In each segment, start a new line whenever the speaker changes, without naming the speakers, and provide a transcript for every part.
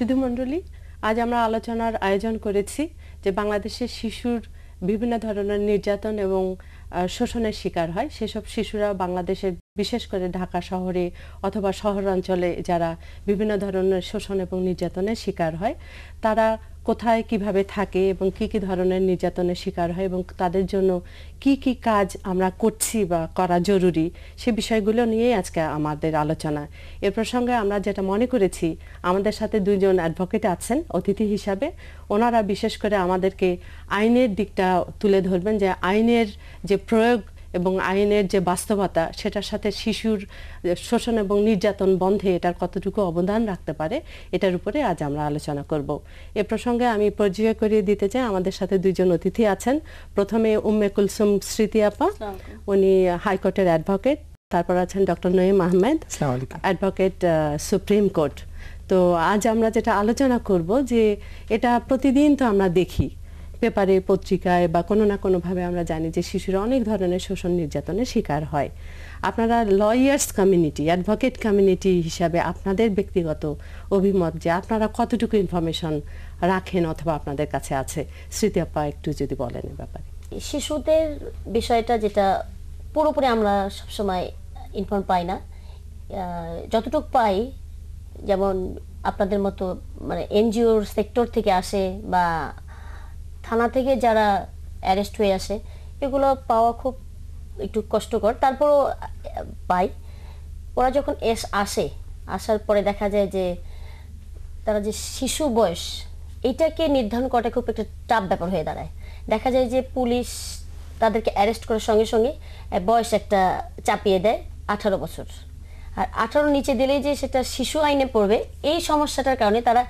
সুধী মণ্ডলী, আজ আমরা আলোচনার আয়োজন করেছি যে বাংলাদেশের শিশুর বিভিন্ন ধরনের নির্যাতন এবং শোষণের শিকার হয়। সেসব শিশুরা বাংলাদেশের, বিশেষ করে ঢাকা শহরে অথবা শহরাঞ্চলে যারা বিভিন্ন ধরনের শোষণ এবং নির্যাতনের শিকার হয়, তারা কোথায় কীভাবে থাকে এবং কি কি ধরনের নির্যাতনের শিকার হয় এবং তাদের জন্য কি কি কাজ আমরা করছি বা করা জরুরি, সে বিষয়গুলো নিয়েই আজকে আমাদের আলোচনা। এ প্রসঙ্গে আমরা যেটা মনে করেছি, আমাদের সাথে দুইজন অ্যাডভোকেট আছেন, অতিথি হিসাবে। ওনারা বিশেষ করে আমাদেরকে আইনের দিকটা তুলে ধরবেন যে আইনের যে প্রয়োগ এবং আইনের যে বাস্তবতা সেটার সাথে শিশুর শোষণ এবং নির্যাতন বন্ধে এটার কতটুকু অবদান রাখতে পারে এটার উপরে আজ আমরা আলোচনা করব। এ প্রসঙ্গে আমি পরিচয় করিয়ে দিতে চাই। আমাদের সাথে দুইজন অতিথি আছেন। প্রথমে উম্মে কুলসুম স্মৃতি আপা উনি হাইকোর্টের অ্যাডভোকেট। তারপর আছেন doctor Naeem Ahmed advocate supreme court. তো আজ আমরা যেটা আলোচনা করব যে এটা প্রতিদিন তো আমরা দেখি পেপারে, পত্রিকায় বা কোনো না কোনোভাবে আমরা জানি যে শিশুরা অনেক ধরনের শোষণ নির্যাতনের শিকার হয়। আপনারা লয়ার্স কমিউনিটি অ্যাডভোকেট কমিউনিটি হিসাবে আপনাদের ব্যক্তিগত অভিমত যে আপনারা কতটুকু ইনফরমেশন রাখেন অথবা আপনাদের কাছে আছে? স্মৃতি আপা, একটু যদি বলেন এ ব্যাপারে।
শিশুদের বিষয়টা যেটা পুরোপুরি আমরা সবসময় ইনফর্ম পাই না। যতটুকু পাই, যেমন আপনাদের মতো মানে এনজিওর সেক্টর থেকে আসে বা থানা থেকে যারা অ্যারেস্ট হয়ে আসে, এগুলো পাওয়া খুব একটু কষ্টকর। তারপরও পাই ওরা যখন এস, আসে, আসার পরে দেখা যায় যে, তারা যে শিশু বয়স, এটাকে নির্ধারণ করাটা খুব একটা টাফ ব্যাপার হয়ে দাঁড়ায়। দেখা যায় যে পুলিশ তাদেরকে অ্যারেস্ট করার সঙ্গে সঙ্গে বয়স একটা চাপিয়ে দেয়, আঠারো বছর। আর আঠারো নিচে দিলেই যে সেটা শিশু আইনে পড়বে, এই সমস্যাটার কারণে তারা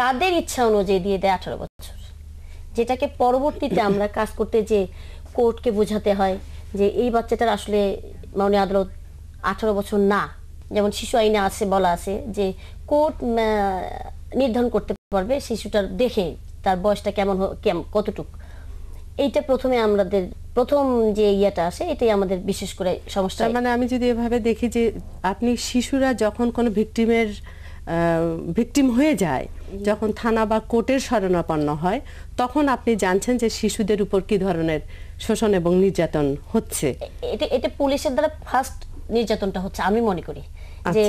তাদের ইচ্ছা অনুযায়ী দিয়ে দেয় আঠারো বছর। যেটাকে পরবর্তীতে আমরা কাজ করতে যে কোর্টকে বোঝাতে হয় যে এই বাচ্চাটার আসলে মাননীয় আদালত আঠারো বছর না। যেমন শিশু আইনে আছে বলা আছে যে কোর্ট নির্ধারণ করতে পারবে শিশুটার দেখে তার বয়সটা কেমন কতটুক। এইটা প্রথমে আমাদের প্রথম যে ইয়েটা আসে এটাই আমাদের বিশেষ করে সমস্যা।
মানে আমি যদি এভাবে দেখি যে আপনি শিশুরা যখন কোনো ভিকটিমের ভিকটিম হয়ে যায়। যখন থানা বা কোর্টের শরণাপন্ন হয় তখন আপনি জানছেন যে শিশুদের উপর কি ধরনের শোষণ এবং নির্যাতন হচ্ছে।
এটা এটা পুলিশের দ্বারা ফার্স্ট নির্যাতনটা হচ্ছে আমি মনে করি। যে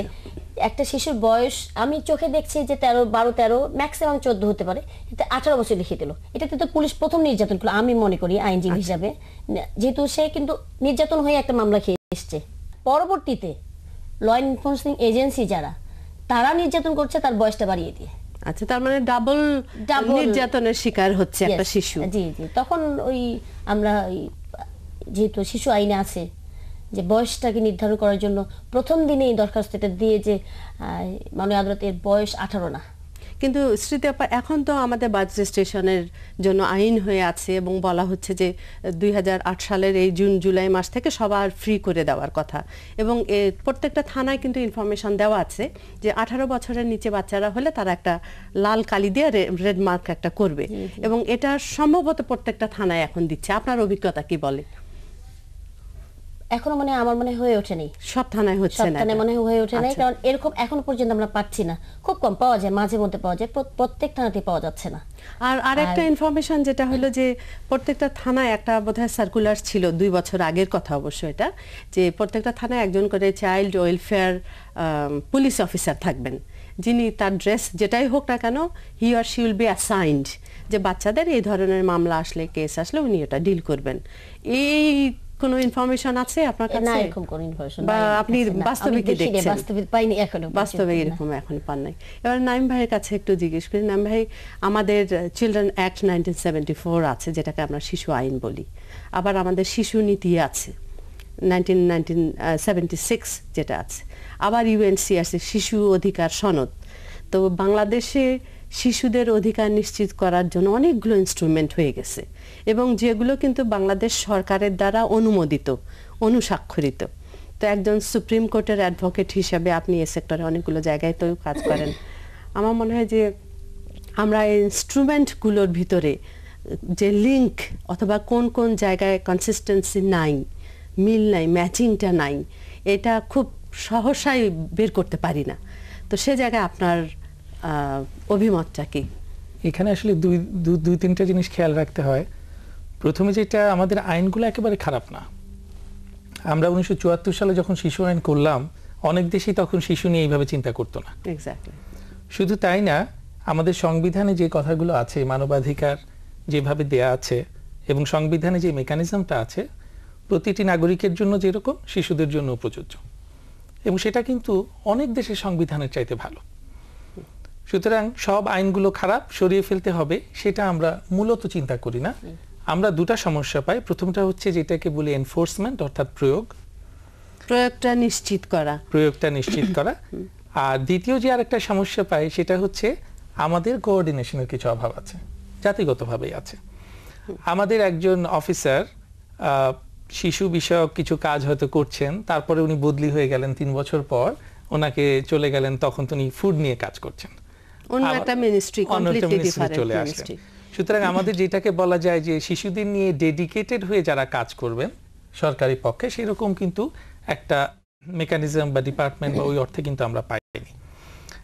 একটা শিশুর বয়স আমি চোখে দেখছি যে তেরো বারো তেরো ম্যাক্সিমাম চোদ্দ হতে পারে এতে আঠারো বছর লিখে দিল। এটাতে তো পুলিশ প্রথম নির্যাতন করল আমি মনে করি আইনজীবী হিসাবে। যেহেতু সে কিন্তু নির্যাতন হয়ে একটা মামলা খেয়ে এসছে। পরবর্তীতে ল এনফোর্সিং এজেন্সি যারা তারা নির্যাতন করছে তার বয়সটা বাড়িয়ে দিয়ে।
আচ্ছা তার মানে ডাবল নির্যাতনের শিকার হচ্ছে একটা শিশু।
জি জি। তখন ওই আমরা ওই যেহেতু শিশু আইনে আছে যে বয়সটাকে নির্ধারণ করার জন্য প্রথম দিনেই দরখাস্তটা দিয়ে যে আহ, মাননীয় আদালতের বয়স আঠারো না।
কিন্তু স্মৃতি আপা এখন তো আমাদের বার্থ রেজিস্ট্রেশনের জন্য আইন হয়ে আছে এবং বলা হচ্ছে যে দুই হাজার আট সালের এই জুন জুলাই মাস থেকে সবার ফ্রি করে দেওয়ার কথা। এবং প্রত্যেকটা থানায় কিন্তু ইনফরমেশন দেওয়া আছে যে আঠারো বছরের নিচে বাচ্চারা হলে তারা একটা লাল কালি দিয়ে রেড মার্ক একটা করবে। এবং এটা সম্ভবত প্রত্যেকটা থানায় এখন দিচ্ছে। আপনার অভিজ্ঞতা কি বলে
এখনও মানে আমার মনে হয় ওঠেনি।
সব থানায় হচ্ছে না?
মনে হয়ে ওঠে নাই
আচ্ছা।
কারণ এরকম এখনও পর্যন্ত আমরা পাচ্ছি না। খুব কম পাওয়া যায় মাঝে মধ্যে পাওয়া যায় প্র- প্রত্যেক থানাতে পাওয়া যাচ্ছে না।
আর আরেকটা ইনফরমেশন যেটা হলো যে প্রত্যেকটা থানায় একটা বোধহয় সার্কুলার ছিল দুই বছর আগের কথা অবশ্য এটা যে প্রত্যেকটা থানায় একজন করে চাইল্ড ওয়েলফেয়ার পুলিশ অফিসার থাকবেন। যিনি তার ড্রেস যেটাই হোক না কেন he or she will be assigned যে বাচ্চাদের এই ধরনের মামলা আসলে কেস আসলে উনি এটা ডিল করবেন। এই কোনো ইনফরমেশন আছে আপনার কাছে?
না এরকম কোনো ইনফরমেশন
বা আপনি বাস্তবে কি দেখছেন?
বাস্তবে পাইনি এখনও
বাস্তবে এরকম এখন পান নাই। এবার নাইম ভাইয়ের কাছে একটু জিজ্ঞেস করি। নাইম ভাই আমাদের children act nineteen seventy four আছে যেটাকে আমরা শিশু আইন বলি। আবার আমাদের শিশু নীতি আছে নাইনটিন নাইনটিন সেভেন্টি সিক্স যেটা আছে। আবার ইউএনসি আছে শিশু অধিকার সনদ। তো বাংলাদেশে শিশুদের অধিকার নিশ্চিত করার জন্য অনেকগুলো ইনস্ট্রুমেন্ট হয়ে গেছে। এবং যেগুলো কিন্তু বাংলাদেশ সরকারের দ্বারা অনুমোদিত, অনুস্বাক্ষরিত। তো একজন সুপ্রিম কোর্টের অ্যাডভোকেট হিসাবে আপনি এ সেক্টরে অনেকগুলো জায়গায় তো কাজ করেন। আমার মনে হয় যে আমরা এই ইনস্ট্রুমেন্টগুলোর ভিতরে, যে লিঙ্ক অথবা কোন কোন জায়গায় কনসিস্টেন্সি নাই, মিল নাই ম্যাচিংটা নাই, এটা খুব সহসাই বের করতে পারি না। তো সে জায়গায় আপনার অভিমতটা কি?
এখানে আসলে দুই দুই, তিনটা জিনিস খেয়াল রাখতে হয়। প্রথমে যেটা আমাদের আইনগুলো একেবারে খারাপ না। আমরা উনিশশো চুয়াত্তর সালে যখন শিশু আইন করলাম অনেক দেশেই তখন শিশু নিয়ে এইভাবে চিন্তা করতো না। শুধু তাই না আমাদের সংবিধানে যে কথাগুলো আছে মানবাধিকার যেভাবে দেয়া আছে এবং সংবিধানে যে মেকানিজমটা আছে প্রতিটি নাগরিকের জন্য যেরকম শিশুদের জন্য প্রযোজ্য। এবং সেটা কিন্তু অনেক দেশের সংবিধানের চাইতে ভালো। সুতরাং সব আইনগুলো খারাপ সরিয়ে ফেলতে হবে সেটা আমরা মূলত চিন্তা করি না। আমরা দুটা সমস্যা পাই। প্রথমটা হচ্ছে যেটাকে বলি এনফোর্সমেন্ট অর্থাৎ প্রয়োগ।
প্রয়োগটা নিশ্চিত করা।
প্রয়োগটা নিশ্চিত করা। আর দ্বিতীয় যে আরেকটা সমস্যা পাই সেটা হচ্ছে আমাদের কোঅর্ডিনেশনের কিছু অভাব আছে জাতিগতভাবেই আছে। আমাদের একজন অফিসার শিশু বিষয়ক কিছু কাজ হয়তো করছেন তারপরে উনি বদলি হয়ে গেলেন তিন বছর পর ওনাকে চলে গেলেন তখন তিনি ফুড নিয়ে কাজ করছেন।
অন্য একটা মিনিস্ট্রি
চলে আসলেন। সুতরাং আমাদের যেটাকে বলা যায় যে শিশুদের নিয়ে ডেডিকেটেড হয়ে যারা কাজ করবেন সরকারি পক্ষে, সেরকম কিন্তু একটা মেকানিজম বা ডিপার্টমেন্ট বা ওই অর্থে কিন্তু আমরা পাইনি।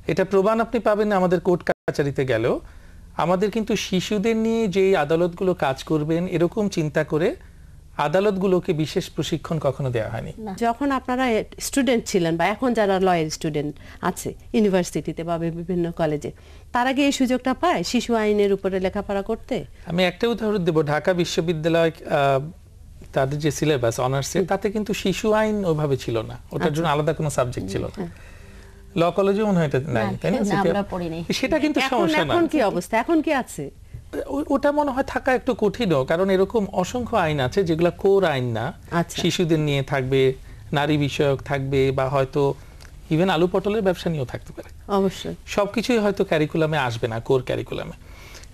এটা প্রমাণ আপনি পাবেন আমাদের কোর্ট কাচারিতে গেলেও। আমাদের কিন্তু শিশুদের নিয়ে যেই আদালতগুলো কাজ করবেন, এরকম চিন্তা করে আদালতগুলোকে বিশেষ প্রশিক্ষণ কখনো দেওয়া হয়নি।
যখন আপনারা স্টুডেন্ট ছিলেন বা এখন যারা লয়ের স্টুডেন্ট আছে ইউনিভার্সিটিতে বা বিভিন্ন কলেজে তারা কি এই সুযোগটা পায় শিশু আইনের উপরে লেখাপড়া করতে?
আমি একটা উদাহরণ দেব। ঢাকা বিশ্ববিদ্যালয় তাদের যে সিলেবাস অনার্সে তাতে কিন্তু শিশু আইন ওভাবে ছিল না। ওটার জন্য আলাদা কোনো সাবজেক্ট ছিল না। ল কলেজে মনে হয় এটা নাই তাই না? সেটা- কিন্তু সমস্যা না।
এখন কি অবস্থা? এখন কি আছে?
ওটা মনে হয় থাকা একটু কঠিনও কারণ এরকম অসংখ্য আইন আছে যেগুলো কোর আইন না।
আচ্ছা।
শিশুদের নিয়ে থাকবে নারী বিষয়ক থাকবে বা হয়তো ইভেন আলু পটলের ব্যবসা নিয়েও থাকতে পারে।
অবশ্যই।
সবকিছুই হয়তো ক্যারিকুলামে আসবে না কোর ক্যারিকুলামে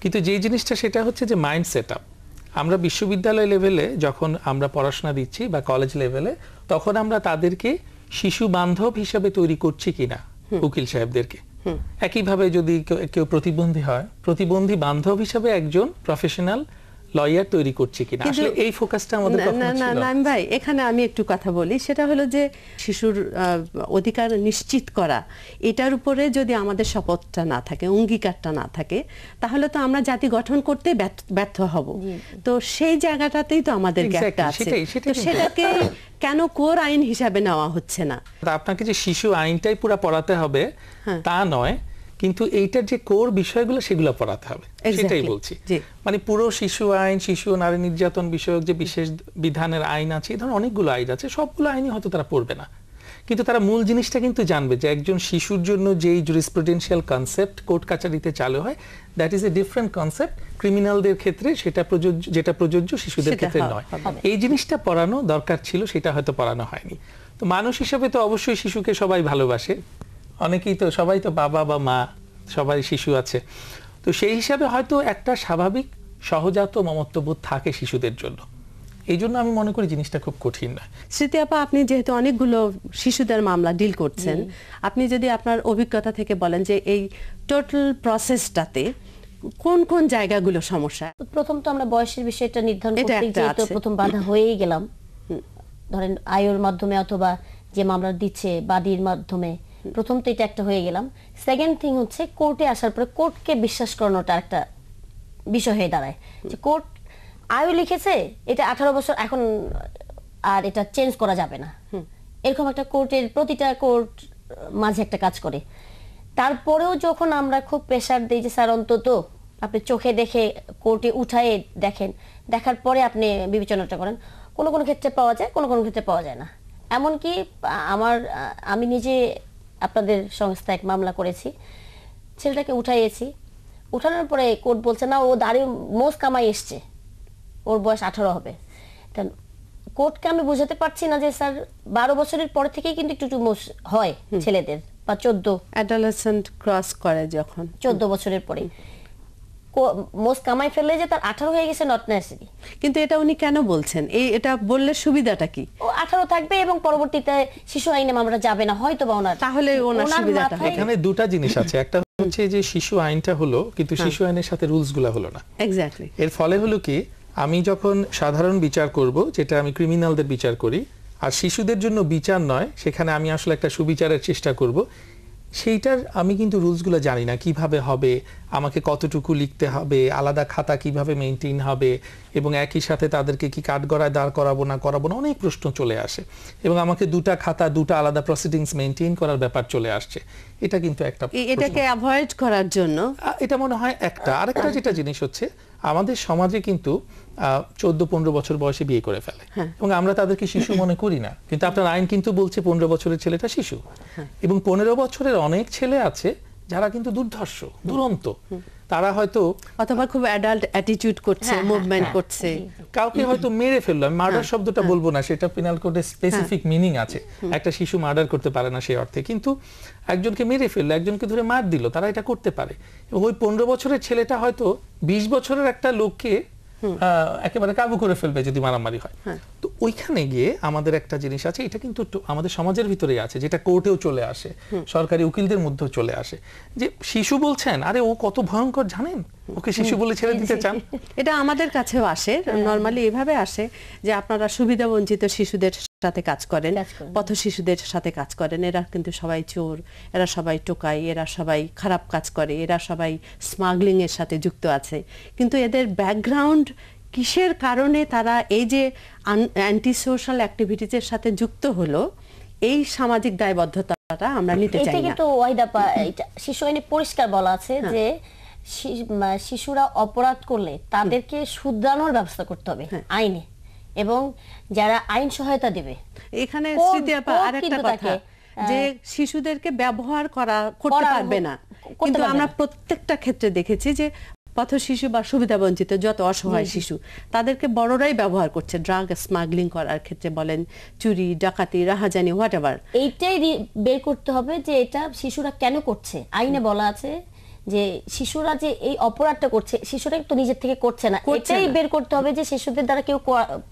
কিন্তু যে জিনিসটা সেটা হচ্ছে যে মাইন্ড সেট আপ আমরা বিশ্ববিদ্যালয় লেভেলে যখন আমরা পড়াশোনা দিচ্ছি বা কলেজ লেভেলে তখন আমরা তাদেরকে শিশু বান্ধব হিসাবে তৈরি করছি কিনা উকিল সাহেবদেরকে। একইভাবে যদি কেউ- প্রতিবন্ধী হয় প্রতিবন্ধী বান্ধব হিসাবে একজন প্রফেশনাল লয়ার তৈরি করছি কিনা? আসলে এই ফোকাসটা আমাদের
না
কখনো
না না
না।
ভাই এখানে আমি একটু কথা বলি। সেটা হলো যে শিশুর অধিকার নিশ্চিত করা এটার উপরে যদি আমাদের শপথটা না থাকে অঙ্গীকারটা না থাকে তাহলে তো আমরা জাতি গঠন করতে ব্যর্থ- হব। তো সেই জায়গাটাতেই তো আমাদেরকে
Exactly,
একটা আছে তো সেটাকে কেন কোর আইন হিসাবে নেওয়া হচ্ছে না?
আপনাকে যে শিশু আইনটাই পুরো পড়াতে হবে
হ্যাঁ।
তা নয় কিন্তু এইটার যে কোর বিষয়গুলো সেগুলো পড়াতে হবে। সেটাই বলছি। মানে পুরো শিশু আইন শিশু নারী নির্যাতন বিষয়ক যে বিশেষ বিধানের আইন আছে এই ধরনের অনেকগুলো আইন আছে সবগুলো আইনই হয়তো তারা পড়বে না। কিন্তু তারা মূল জিনিসটা কিন্তু জানবে যে একজন শিশুর জন্য যেই জুরিসপ্রুডেন্সিয়াল কনসেপ্ট কোর্ট কাচারিতে চালু হয় that is a different concept ক্রিমিনালদের ক্ষেত্রে সেটা প্রযোজ্য যেটা প্রযোজ্য শিশুদের ক্ষেত্রে নয়। এই জিনিসটা পড়ানো দরকার ছিল সেটা হয়তো পড়ানো হয়নি। তো মানুষ হিসেবে তো অবশ্যই শিশুকে সবাই ভালোবাসে। অনেকেই তো সবাই তো বাবা বা মা সবাই শিশু আছে। তো সেই হিসাবে হয়তো একটা স্বাভাবিক সহজাত মমত্ববোধ থাকে শিশুদের জন্য। এই জন্য আমি মনে করি জিনিসটা খুব কঠিন নয়।
স্মৃতি আপা আপনি যেহেতু অনেকগুলো শিশুদের মামলা ডিল করছেন আপনি যদি আপনার অভিজ্ঞতা থেকে বলেন যে এই টোটাল প্রসেসটাতে কোন কোন জায়গাগুলো সমস্যা?
প্রথম তো আমরা বয়সের বিষয়টা নির্ধারণ করতে প্রথম বাধা হয়েই গেলাম। ধরেন আয়ের মাধ্যমে অথবা যে মামলা দিচ্ছে বাদীর মাধ্যমে প্রথম তো এটা একটা হয়ে গেলাম। সেকেন্ড থিং হচ্ছে কোর্টে আসার পরে কোর্টকে বিশ্বাস করানোটা একটা বিষয় হয়ে দাঁড়ায়। যে কোর্ট আয়ু লিখেছে এটা আঠারো বছর এখন আর এটা চেঞ্জ করা যাবে না। এরকম একটা কোর্টের প্রতিটা কোর্ট মাঝে একটা কাজ করে। তারপরেও যখন আমরা খুব প্রেশার দিই যে স্যার অন্তত আপনি চোখে দেখে কোর্টে উঠায়ে দেখেন। দেখার পরে আপনি বিবেচনাটা করেন। কোনো কোনো ক্ষেত্রে পাওয়া যায় কোনো কোনো ক্ষেত্রে পাওয়া যায় না। এমনকি আমার আমি নিজে আপনাদের সংস্থা এক মামলা করেছি। ছেলেটাকে উঠাইয়েছি। উঠানোর পরে কোর্ট বলছে না ও দাড়ি মোজ কামাই এসছে। ওর বয়স আঠারো হবে। তা কোর্টকে আমি বুঝাতে পারছি না যে স্যার বারো বছরের পর থেকেই কিন্তু একটু একটু মোষ হয় ছেলেদের বা চোদ্দ
অ্যাডালেসেন্ট ক্রস করে যখন।
চোদ্দ বছরের পরে। মোষ কামাই ফেললে যে তার আঠারো হয়ে গেছে নট নেসেসারি
কিন্তু এটা উনি কেন বলছেন? এই এটা বললে সুবিধাটা কি?
ও আঠারো থাকবে এবং পরবর্তীতে শিশু আইনে মামলাটা যাবে না হয়তো বা ওনার
তাহলে ওনার সুবিধাটা
এখানে দুটা জিনিস আছে। একটা হচ্ছে যে শিশু আইনটা হলো কিন্তু শিশু আইনের সাথে রুলসগুলা হলো না।
এক্স্যাক্টলি
এর ফলে হলো কি আমি যখন সাধারণ বিচার করব যেটা আমি ক্রিমিনালদের বিচার করি আর শিশুদের জন্য বিচার নয় সেখানে আমি আসলে একটা সুবিচারের চেষ্টা করব সেইটার আমি কিন্তু রুলসগুলো জানি না কীভাবে হবে আমাকে কতটুকু লিখতে হবে আলাদা খাতা কীভাবে মেনটেন হবে এবং একই সাথে তাদেরকে কি কাঠগড়ায় দাঁড় করাবো না করাবো না অনেক প্রশ্ন চলে আসে। এবং আমাকে দুটা খাতা দুটা আলাদা প্রসিডিংস মেনটেন করার ব্যাপার চলে আসছে। এটা কিন্তু একটা
এটাকে অ্যাভয়েড করার জন্য?
এটা মনে হয় একটা। আরেকটা যেটা জিনিস হচ্ছে আমাদের সমাজে কিন্তু চোদ্দ পনেরো বছর বয়সে বিয়ে করে ফেলে। এবং আমরা তাদেরকে শিশু মনে করি না। কিন্তু আপনার আইন কিন্তু বলছে পনেরো বছরের ছেলেটা শিশু। এবং পনেরো বছরের অনেক ছেলে আছে যারা কিন্তু দুর্ধর্ষ দুরন্ত তারা হয়তো
অথবা খুব অ্যাডাল্ট অ্যাটিটিউড করছে
হ্যাঁ,
মুভমেন্ট করছে।
কাউকে হয়তো মেরে ফেলল আমি মার্ডার শব্দটা বলব না সেটা পিনাল কোডে স্পেসিফিক মিনিং আছে। একটা শিশু মার্ডার করতে পারে না সেই অর্থে কিন্তু একজনকে মেরে ফেলল একজনকে ধরে মার দিল তারা এটা করতে পারে। এবং ওই পনেরো বছরের ছেলেটা হয়তো বিশ বছরের একটা লোককে আহ, একেবারে কাবু করে ফেলবে যদি মারামারি হয়। ওইখানে গিয়ে আমাদের একটা জিনিস আছে এটা কিন্তু আমাদের সমাজের ভিতরেই আছে যেটা কোর্টেও চলে আসে সরকারি উকিলদের মধ্যেও চলে আসে। যে শিশু বলছেন আরে ও কত ভয়ঙ্কর জানেন? ওকে শিশু বলে ছেড়ে দিতে চান।
এটা আমাদের কাছেও আসে
হ্যাঁ।
নর্মালি এভাবে আসে যে আপনারা সুবিধা বঞ্চিত শিশুদের সাথে কাজ করেন
কাজ করেন।
পথ শিশুদের সাথে কাজ করেন। এরা কিন্তু সবাই চোর এরা সবাই টোকাই এরা সবাই খারাপ কাজ করে এরা সবাই স্মাগলিং এর সাথে যুক্ত আছে। কিন্তু এদের ব্যাকগ্রাউন্ড কিসের কারণে তারা এই যে অ্যান্টি সোশ্যাল অ্যাক্টিভিটিজের সাথে যুক্ত হলো এই সামাজিক দায়বদ্ধতাটা আমরা নিতে
এটা
চাই না।
কিন্তু ওয়াইদা পা- এটা শিশু আইনে পরিষ্কার বলা আছে
হ্যাঁ।
যে শিশুরা অপরাধ করলে তাদেরকে শুধরানোর ব্যবস্থা করতে হবে
হ্যাঁ।
আইনে। এবং যারা আইন সহায়তা দেবে
এখানে স্মৃতি আপা আরেকটা কথা যে শিশুদেরকে ব্যবহার করা করতে পারবে না। কিন্তু আমরা প্রত্যেকটা ক্ষেত্রে দেখেছি যে পথ শিশু বা সুবিধা বঞ্চিত যত অসহায় শিশু তাদেরকে বড়রাই ব্যবহার করছে ড্রাগ স্মাগলিং করার ক্ষেত্রে বলেন চুরি ডাকাতি রাহাজানি হোয়াট এভার
এইটাই বের করতে হবে যে এটা শিশুরা কেন করছে। আইনে বলা আছে যে শিশুরা যে এই অপরাধটা করছে শিশুরা তো নিজের থেকে করছে না। এটাই বের করতে হবে যে শিশুদের দ্বারা কেউ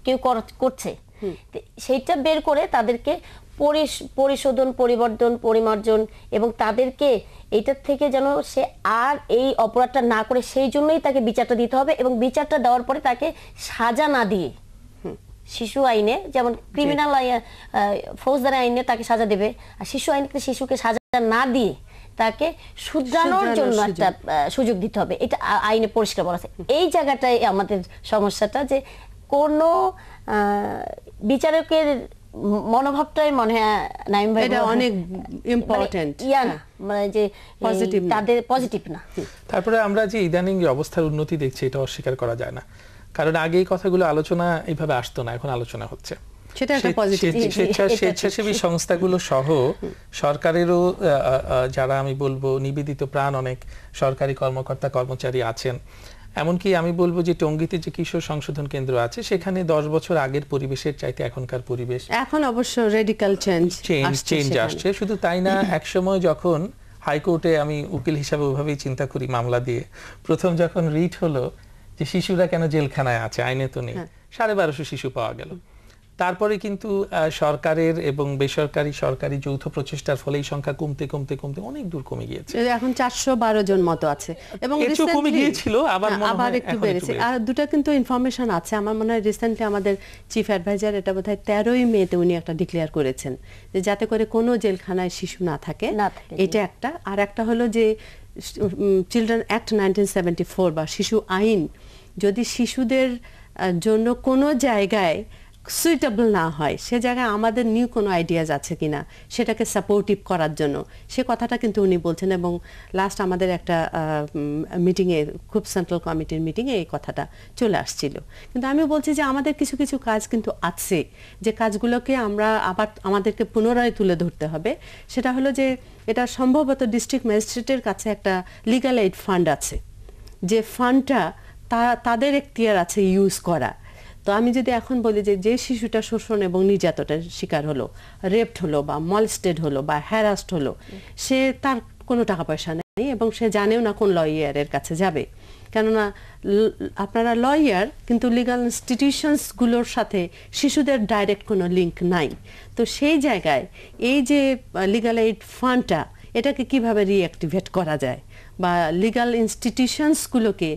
কেউ করছে। সেইটা বের করে তাদেরকে পরিশোধন পরিবর্তন পরিমার্জন এবং তাদেরকে এইটার থেকে যেন সে আর এই অপরাধটা না করে সেই জন্যই তাকে বিচারটা দিতে হবে এবং বিচারটা দেওয়ার পরে তাকে সাজা না দিয়ে শিশু আইনে যেমন ক্রিমিনাল ফৌজদারি আইনে তাকে সাজা দেবে। আর শিশু আইনে শিশুকে সাজা না দিয়ে তাকে শুধরানোর জন্য একটা সুযোগ। দিতে হবে। এটা আইনে পরিষ্কার বলা আছে। এই জায়গাটাই আমাদের সমস্যাটা যে কোন বিচারকের মনোভাবটাই মনে হয় নাইম ভাই
এটা অনেক
মানে
important,
ইয়া না
হ্যাঁ।
মানে যে এই
Positive
তাদের পজিটিভ না।
তারপরে আমরা যে ইদানিং যে অবস্থার উন্নতি দেখছি এটা অস্বীকার করা যায় না। কারণ আগে এই কথাগুলো আলোচনা এইভাবে আসতো না এখন আলোচনা হচ্ছে। স্বেচ্ছাসেবী সংস্থাগুলো সহ সরকারেরও যারা আমি বলব নিবেদিত প্রাণ অনেক সরকারি কর্মকর্তা কর্মচারী আছেন। এমনকি আমি বলব যে টঙ্গীতে যে কিশোর সংশোধন কেন্দ্র আছে সেখানে দশ বছর আগের পরিবেশের চাইতে এখনকার পরিবেশ
এখন অবশ্য রেডিকাল চেঞ্জ
চেঞ্জ চেঞ্জ আসছে শুধু তাই না একসময় যখন হাইকোর্টে আমি উকিল হিসাবে ওভাবেই চিন্তা করি মামলা দিয়ে প্রথম যখন রিট হলো যে শিশুরা কেন জেলখানায় আছে আইনে তো নেই সাড়ে বারোশো শিশু পাওয়া গেল। তারপরে কিন্তু আহ, সরকারের এবং বেসরকারি সরকারি যৌথ প্রচেষ্টার ফলে এই সংখ্যা কমতে কমতে কমতে অনেক দূর কমে গিয়েছে।
এখন চারশো বারো জন মতো আছে। এবং
কমে গিয়েছিল, আবার
হ্যাঁ, আবার একটু বেড়েছে। আর দুটো কিন্তু ইনফরমেশন আছে। আমার মনে হয় রিসেন্টলি আমাদের চিফ অ্যাডভাইজার এটা বোধহয় তেরোই মেতে উনি একটা ডিক্লেয়ার করেছেন যে যাতে করে কোনো জেলখানায় শিশু না থাকে। এটা একটা। আর একটা হলো যে children act nineteen seventy four বা শিশু আইন যদি শিশুদের জন্য কোনো জায়গায় সুইটেবল না হয়, সে জায়গায় আমাদের নিউ কোনো আইডিয়াজ আছে কিনা, সেটাকে সাপোর্টিভ করার জন্য। সে কথাটা কিন্তু উনি বলছেন এবং লাস্ট আমাদের একটা মিটিংয়ে খুব সেন্ট্রাল কমিটির মিটিংয়ে এই কথাটা চলে আসছিল। কিন্তু আমি বলছি যে আমাদের কিছু কিছু কাজ কিন্তু আছে, যে কাজগুলোকে আমরা আবার আমাদেরকে পুনরায় তুলে ধরতে হবে। সেটা হলো যে এটা সম্ভবত ডিস্ট্রিক্ট ম্যাজিস্ট্রেটের কাছে একটা লিগাল এইড ফান্ড আছে। যে ফান্ডটা তা, তাদের এখতিয়ার আছে ইউজ করা। তো আমি যদি এখন বলি যে যে শিশুটা শোষণ এবং নির্যাতনের শিকার হলো রেপড হলো বা মলস্টেড হলো বা হ্যারাস্ট হলো, সে তার কোনো টাকা পয়সা নেই এবং সে জানেও না কোন লয়ারের কাছে যাবে। কেননা আপনারা লয়ার কিন্তু লিগাল ইনস্টিটিউশনসগুলোর সাথে শিশুদের ডাইরেক্ট কোনো লিঙ্ক নাই। তো সেই জায়গায় এই যে লিগাল এইড ফান্ডটা এটাকে কীভাবে রিঅ্যাক্টিভেট করা যায় বা লিগাল ইনস্টিটিউশনসগুলোকে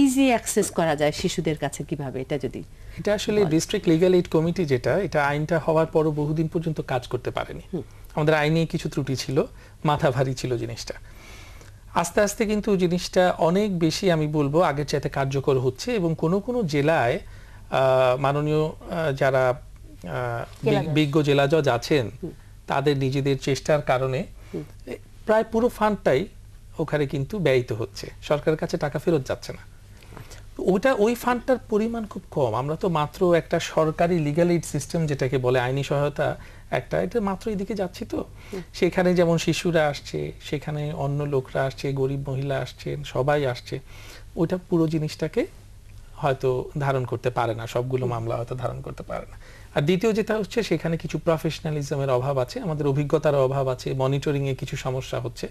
ইজি অ্যাক্সেস করা যায় শিশুদের কাছে কীভাবে? এটা যদি
এটা আসলে ডিস্ট্রিক্ট লিগ্যাল এইড কমিটি যেটা এটা আইনটা হওয়ার পরও বহুদিন পর্যন্ত কাজ করতে পারেনি। আমাদের আইনে কিছু ত্রুটি ছিল মাথা ভারী ছিল জিনিসটা। আস্তে আস্তে কিন্তু জিনিসটা অনেক বেশি আমি বলব আগের চাইতে কার্যকর হচ্ছে এবং কোনো কোনো জেলায় আহ, মাননীয় যারা। বিজ্ঞ জেলা জজ আছেন তাদের নিজেদের চেষ্টার কারণে প্রায় পুরো ফান্ডটাই ওখানে কিন্তু ব্যয়িত হচ্ছে। সরকারের কাছে টাকা ফেরত যাচ্ছে না। ওটা ওই ফান্ডটার পরিমাণ খুব কম। আমরা তো মাত্র একটা সরকারি লিগ্যাল এইড সিস্টেম যেটাকে বলে আইনি সহায়তা একটা এটা মাত্র এদিকে যাচ্ছি তো। সেখানে যেমন শিশুরা আসছে সেখানে অন্য লোকরা আসছে গরিব মহিলা আসছেন সবাই আসছে ওইটা পুরো জিনিসটাকে হয়তো ধারণ করতে পারে না সবগুলো মামলা হয়তো ধারণ করতে পারে না। আর দ্বিতীয় যেটা হচ্ছে সেখানে কিছু প্রফেশনালিজমের অভাব আছে আমাদের অভিজ্ঞতার অভাব আছে মনিটরিংয়ে কিছু সমস্যা হচ্ছে।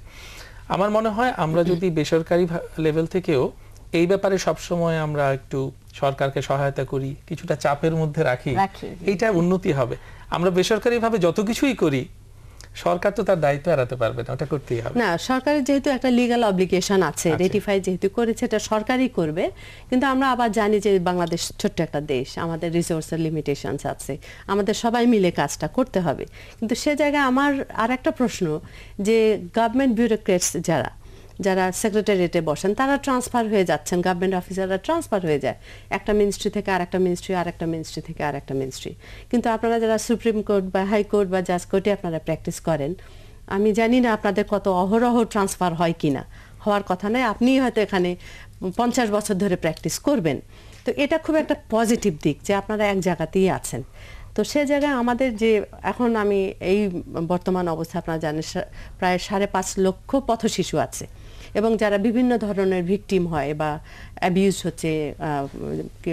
আমার মনে হয় আমরা যদি বেসরকারি লেভেল থেকেও এই ব্যাপারে সবসময় আমরা একটু সরকারকে সহায়তা করি কিছুটা চাপের মধ্যে রাখি। এইটা উন্নতি হবে। আমরা বেসরকারি ভাবে যত কিছুই করি সরকার তো তার দায়িত্ব এড়াতে পারবে না ওটা করতেই হবে।
না সরকারের যেহেতু একটা লিগ্যাল অব্লিগেশন আছে
আছে।
রেটিফাই যেহেতু করেছে এটা সরকারই করবে। কিন্তু আমরা আবার জানি যে বাংলাদেশ ছোট্ট একটা দেশ আমাদের রিসোর্সের লিমিটেশনস আছে। আমাদের সবাই মিলে কাজটা করতে হবে। কিন্তু সে জায়গায় আমার আর একটা প্রশ্ন যে গভর্নমেন্ট বিউরোক্রেটস যারা যারা সেক্রেটারিয়েটে বসেন, তারা ট্রান্সফার হয়ে যাচ্ছেন গভর্নমেন্ট অফিসাররা ট্রান্সফার হয়ে যায়। একটা মিনিস্ট্রি থেকে আর একটা মিনিস্ট্রি আর একটা মিনিস্ট্রি থেকে আর একটা মিনিস্ট্রি কিন্তু আপনারা যারা সুপ্রিম কোর্ট বা হাইকোর্ট বা জাজ কোর্টে আপনারা প্র্যাকটিস করেন, আমি জানি না আপনাদের কত অহরহ ট্রান্সফার হয় কিনা। হওয়ার কথা নয় আপনি হয়তো এখানে পঞ্চাশ বছর ধরে প্র্যাকটিস করবেন। তো এটা খুব একটা পজিটিভ দিক যে আপনারা এক জায়গাতেই আছেন। তো সে জায়গায় আমাদের যে এখন আমি এই বর্তমান অবস্থা, আপনারা জানেন প্রায় সাড়ে পাঁচ লক্ষ পথ শিশু আছে। এবং যারা বিভিন্ন ধরনের ভিকটিম হয় বা অ্যাবিউজ হচ্ছে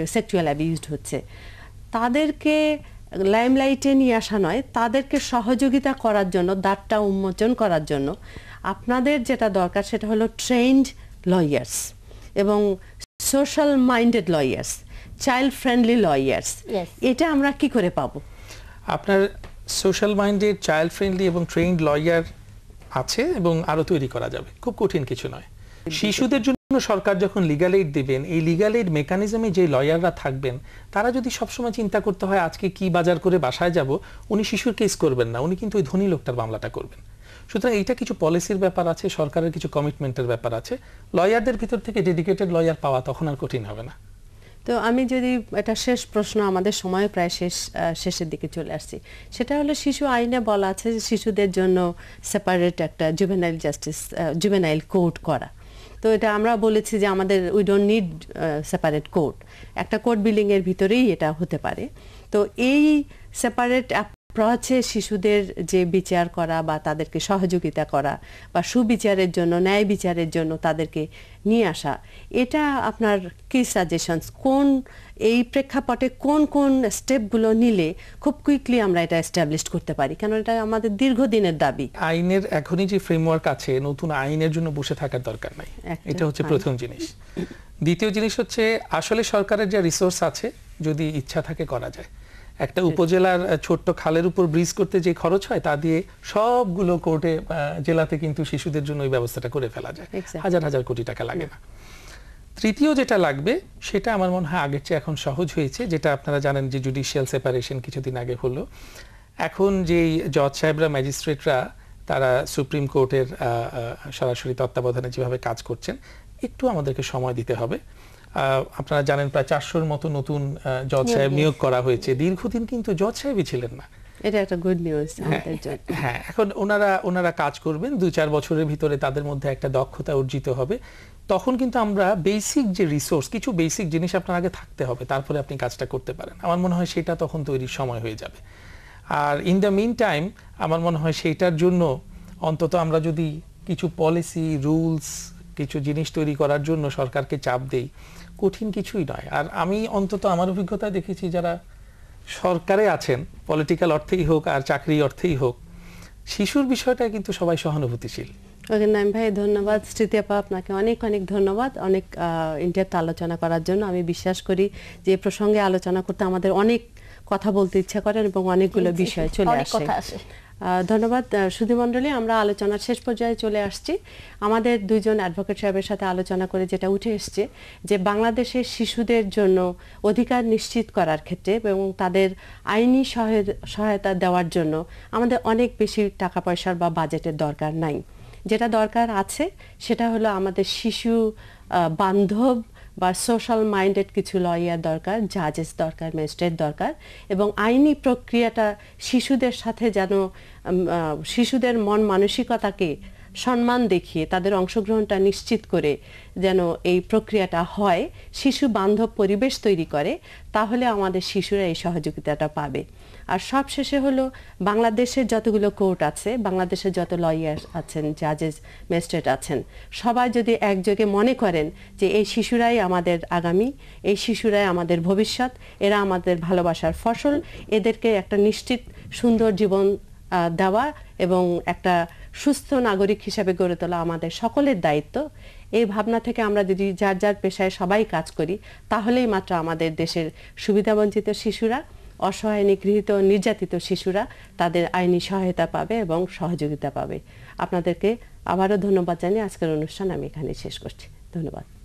সেক্সুয়াল অ্যাবিউজড হচ্ছে তাদেরকে লাইমলাইটে নিয়ে আসা নয় তাদেরকে সহযোগিতা করার জন্য দ্বারটা উন্মোচন করার জন্য আপনাদের যেটা দরকার সেটা হলো ট্রেন্ড লয়ার্স এবং social minded lawyers child friendly lawyers এটা আমরা কি করে পাবো?
আপনার সোশ্যাল মাইন্ডেড চাইল্ড ফ্রেন্ডলি এবং ট্রেন্ড লয়ার আছে এবং আরও তৈরি করা যাবে। খুব কঠিন কিছু নয়। শিশুদের জন্য সরকার যখন লিগাল এইড দিবেন, এই লিগাল এইড মেকানিজমে যে লয়াররা থাকবেন, তারা যদি সবসময় চিন্তা করতে হয়, আজকে কি বাজার করে বাসায় যাব, উনি শিশুর কেস করবেন না, উনি কিন্তু ওই ধনী লোকটার মামলাটা করবেন। সুতরাং এইটা কিছু পলিসির ব্যাপার আছে, সরকারের কিছু কমিটমেন্টের ব্যাপার আছে। লয়ারদের ভিতর থেকে ডেডিকেটেড লয়ার পাওয়া তখন আর কঠিন হবে না।
তো আমি যদি এটা শেষ প্রশ্ন আমাদের সময় প্রায় শেষ শেষের দিকে চলে আসছি। সেটা হলো শিশু আইনে বলা আছে যে শিশুদের জন্য সেপারেট একটা জুভেনাইল জাস্টিস জুভেনাইল কোর্ট করা। তো এটা আমরা বলেছি যে আমাদের we don't need separate court একটা কোর্ট বিল্ডিংয়ের ভিতরেই এটা হতে পারে। তো এই সেপারেট অ্যাপ্রোচে শিশুদের যে বিচার করা বা তাদেরকে সহযোগিতা করা বা সুবিচারের জন্য ন্যায় বিচারের জন্য তাদেরকে নিয়ে আসা এটা আপনার কি সাজেশনস কোন এই প্রেক্ষাপটে কোন কোন স্টেপগুলো নিলে খুব কুইকলি আমরা এটা এস্টাবলিশ করতে পারি? কেন এটা আমাদের দীর্ঘদিনের দাবি।
আইনের এখনই যে ফ্রেমওয়ার্ক আছে নতুন আইনের জন্য বসে থাকার দরকার নাই। এটা হচ্ছে প্রথম জিনিস। দ্বিতীয় জিনিস হচ্ছে আসলে সরকারের যে রিসোর্স আছে যদি ইচ্ছা থাকে করা যায়। একটা উপজেলার ছোট্ট খালের উপর ব্রিজ করতে যে খরচ হয় তা দিয়ে সবগুলো কোর্টে জেলাতে কিন্তু শিশুদের জন্য ওই ব্যবস্থাটা করে ফেলা যায়। হাজার হাজার কোটি টাকা লাগে না। তৃতীয় যেটা লাগবে সেটা আমার মনে হয় আগের চেয়ে এখন সহজ হয়েছে যেটা আপনারা জানেন যে জুডিশিয়াল সেপারেশন কিছুদিন আগে হলো। এখন যেই জজ সাহেবরা ম্যাজিস্ট্রেটরা তারা সুপ্রিম কোর্টের সরাসরি তত্ত্বাবধানে যেভাবে কাজ করছেন একটু আমাদেরকে সময় দিতে হবে। আপনারা জানেন প্রায় চারশোর মতো নতুন জজ সাহেব নিয়োগ করা হয়েছে। দীর্ঘদিন কিন্তু জজ সাহেবই ছিলেন না।
এটা একটা গুড নিউজ
হ্যাঁ,
জন্য।
হ্যাঁ এখন ওনারা ওনারা কাজ করবেন। দুই চার বছরের ভিতরে তাদের মধ্যে একটা দক্ষতা অর্জিত হবে। তখন কিন্তু আমরা বেসিক যে রিসোর্স কিছু বেসিক জিনিস আপনার আগে থাকতে হবে। তারপরে আপনি কাজটা করতে পারেন। আমার মনে হয় সেটা তখন তৈরির সময় হয়ে যাবে। আর ইন দ্য মিন টাইম আমার মনে হয় সেইটার জন্য অন্তত আমরা যদি কিছু পলিসি রুলস কিছু জিনিস তৈরি করার জন্য সরকারকে চাপ দেই কঠিন কিছুই নয়। আর আমি অন্তত আমার অভিজ্ঞতায় দেখেছি যারা সরকারে আছেন পলিটিক্যাল অর্থেই হোক আর চাকরি অর্থেই হোক শিশুর বিষয়টা কিন্তু সবাই সহানুভূতিশীল।
ওকে নাইম ভাই ধন্যবাদ। স্মৃতি আপা আপনাকে অনেক অনেক ধন্যবাদ। অনেক ইন্টারতে আলোচনা করার জন্য আমি বিশ্বাস করি যে প্রসঙ্গে আলোচনা করতে আমাদের অনেক কথা বলতে ইচ্ছা করেন এবং অনেকগুলো। বিষয় চলে আসে। ধন্যবাদ সুধীমণ্ডলী আমরা আলোচনার শেষ পর্যায়ে চলে আসছি। আমাদের দুইজন অ্যাডভোকেট সাহেবের সাথে আলোচনা করে যেটা উঠে এসছে, যে বাংলাদেশের শিশুদের জন্য অধিকার নিশ্চিত করার ক্ষেত্রে এবং তাদের আইনি সহায়- সহায়তা দেওয়ার জন্য আমাদের অনেক বেশি টাকা পয়সার বা বাজেটের দরকার নাই। যেটা দরকার আছে, সেটা হলো আমাদের শিশু বান্ধব বা সোশ্যাল মাইন্ডেড কিছু লয়ার দরকার জাজেস দরকার ম্যাজিস্ট্রেট দরকার এবং আইনি প্রক্রিয়াটা শিশুদের সাথে যেন শিশুদের মন মানসিকতাকে সম্মান দেখিয়ে তাদের অংশগ্রহণটা নিশ্চিত করে যেন এই প্রক্রিয়াটা হয়, শিশু বান্ধব পরিবেশ তৈরি করে, তাহলে আমাদের শিশুরা এই সহযোগিতাটা পাবে। আর সবশেষে হলো বাংলাদেশের যতগুলো কোর্ট আছে, বাংলাদেশের যত লয়ার আছেন জাজেস ম্যাজিস্ট্রেট আছেন, সবাই যদি একযোগে মনে করেন যে এই শিশুরাই আমাদের আগামী, এই শিশুরাই আমাদের ভবিষ্যৎ, এরা আমাদের ভালোবাসার ফসল, এদেরকে একটা নিশ্চিত সুন্দর জীবন দেওয়া এবং একটা সুস্থ নাগরিক হিসাবে গড়ে তোলা আমাদের সকলের দায়িত্ব। এই ভাবনা থেকে আমরা যদি যার যার পেশায় সবাই কাজ করি, তাহলেই মাত্র আমাদের দেশের সুবিধাবঞ্চিত শিশুরা অসহায়, নিগৃহীত, নির্যাতিত শিশুরা তাদের আইনি সহায়তা পাবে এবং সহযোগিতা পাবে। আপনাদেরকে আবারও ধন্যবাদ জানিয়ে আজকের অনুষ্ঠান আমি এখানে শেষ করছি। ধন্যবাদ।